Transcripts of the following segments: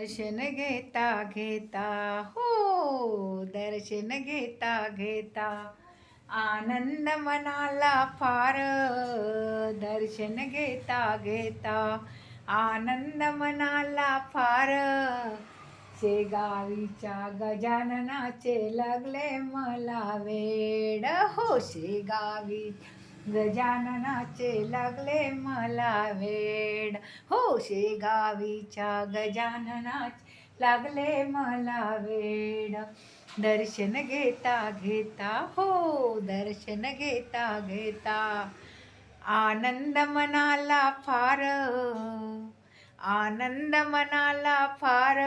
दर्शन घेता घेता हो दर्शन घेता घेता. आनंद मनाला फार दर्शन घेता घेता. आनंद मनाला फार शेगावीच्या गजाननाचे लागले मला वेड. हो शेगावी गजाननाचे लागले मला वेड. हो शेगावीच्या गजाननाचे लागले मला वेड. दर्शन घेता घेता हो दर्शन घेता घेता आनंद मनाला फार. आनंद मनाला फार.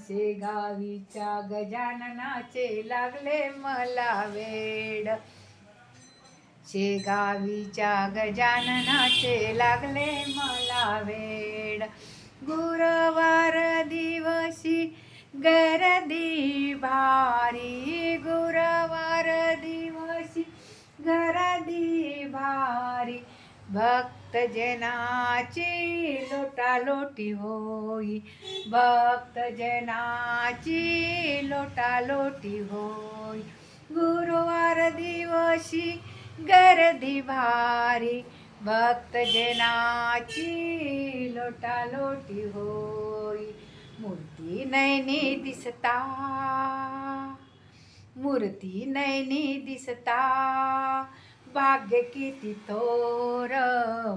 शेगावीच्या गजाननाचे लागले मला वेड. शेगावीच्या गजाननाचे लागले मला वेड. गुरुवार दिवशी गर्दी भारी. गुरुवार दिवशी गर्दी भारी. भक्तजनाची लोटालोटी होई. भक्तजनाची लोटालोटी होई. गुरुवार दिवशी गर्दी भारी भक्तजनाची लोटालोटी होई. मूर्ती नैनी दिसता मूर्ती नैनी दिसता. भाग्य किती थोर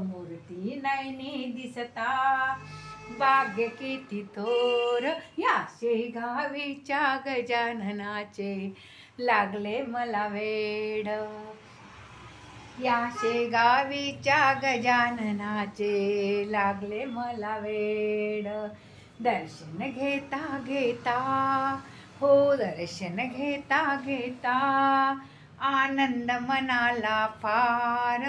मूर्ती नैनी दिसता. भाग्य किती थोर या शेगावीच्या गजाननाचे. लागले मला वेड या शेगावीच्या गजाननाचे लागले मला वेड. दर्शन घेता घेता हो दर्शन घेता घेता आनंद मनाला फार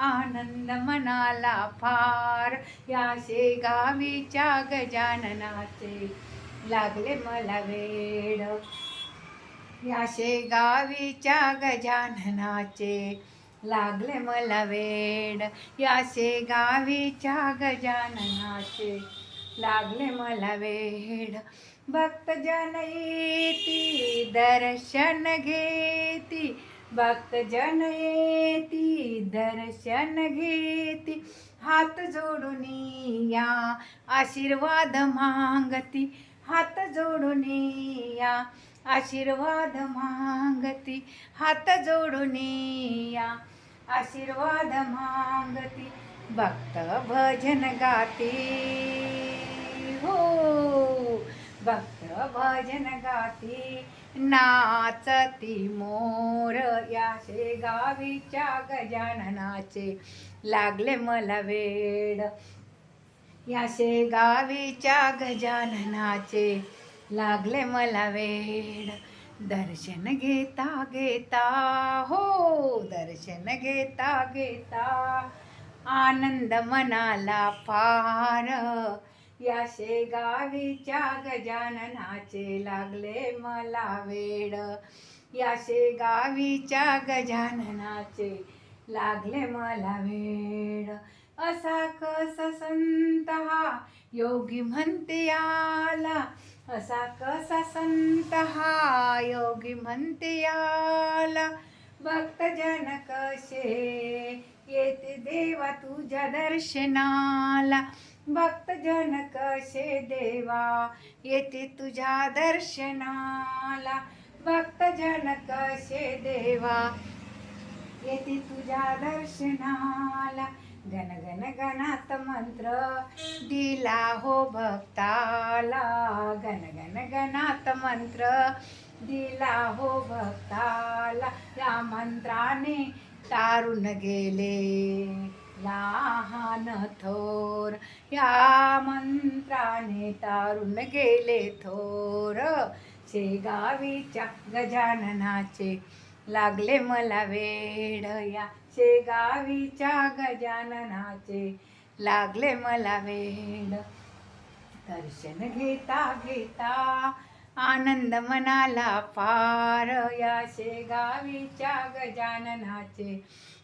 आनंद मनाला फार या शेगावीच्या गजाननाचे लागले मला वेड. या शेगावीच्या गजाननाचे लागले मला वेड. या गावीच्या गजाननाचे लागले मला वेड. भक्तजन येती दर्शन घेती. भक्तजन येती दर्शन घेती. हात जोडून या आशीर्वाद मागती. हात जोडून या आशीर्वाद मागती हात जोडून या. आशीर्वाद मागती भक्त भजन गाती. हो भक्त भजन गाती. नाचती मोर या शेगावीच्या गजाननाचे. लागले मला वेड. या शेगावीच्या गजाननाचे. लागले मला वेड. दर्शन घेता घेता हो दर्शन घेता घेता आनंद मनाला पार. या शेगावीच्या गजाननाचे लागले मला वेड. या शेगावीच्या गजाननाचे लागले मला वेड. असा कसा संत हा? योगी म्हणते या असा कसा संत हा योगी म्हणते याला भक्तजन कसे येते देवा तुझ्या दर्शनाला. भक्तजन कसे देवा येते तुझ्या दर्शनाला. भक्तजन कसे देवा येते तुझ्या दर्शनाला. गणगणात मंत्र दिला हो भक्ताला. गण गणात मंत्र दिला हो भक्ताला. या मंत्राने तारून गेले. लहान थोर या मंत्राने तारून गेले थोर. शेगावीच्या गजाननाचे लागले मला वेड या शेगावीच्या गजाननाचे लागले मला वेड. दर्शन घेता घेता आनंद मनाला पार या शेगावीच्या गजाननाचे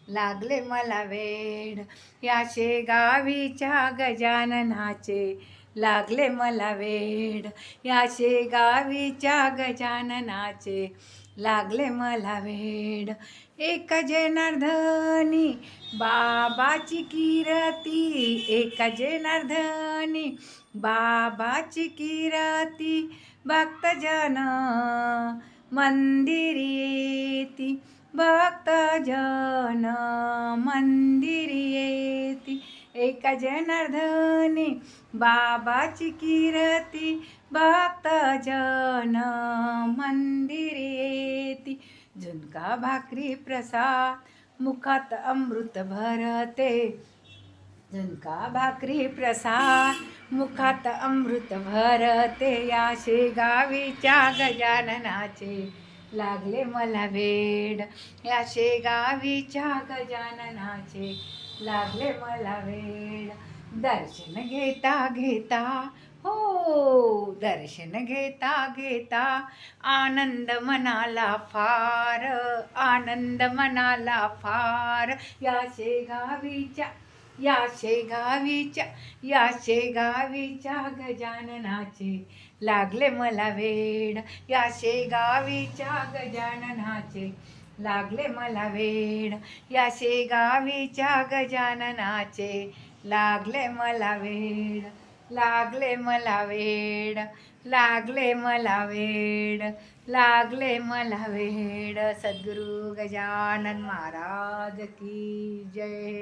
लागले मला वेड. या शेगावीच्या गजाननाचे लागले मला वेड. या शेगावीच्या गजाननाचे लागले मला वेड. एक जनार्दनी बाबाची किरती. एक जनार्दनी बाबाची किरती. भक्तजन मंदिरी येती. भक्तजन मंदिरी येती. एका जनार्दनी बाबाची किरती. भक्तजन मंदिरी येती. झुणका भाकरी प्रसाद मुखात अमृत भरते. झुणका भाकरी प्रसाद मुखात अमृत भरते. या शेगावीच्या गजाननाचे लागले मला वेड. या शेगावीच्या गजाननाचे लागले मला वेड. दर्शन घेता घेता हो दर्शन घेता घेता आनंद मनाला फार आनंद मनाला फार. या शेगावीच्या या शेगावीच्या या शेगावीच्या गजाननाचे लागले मला वेड. या शेगावीच्या गजाननाचे लागले मला वेड. या शेगावीच्या गजाननाचे लागले मला वेड. लागले मला वेड लागले मला वेड लागले मला वेड. सद्गुरू गजानन महाराज की जय.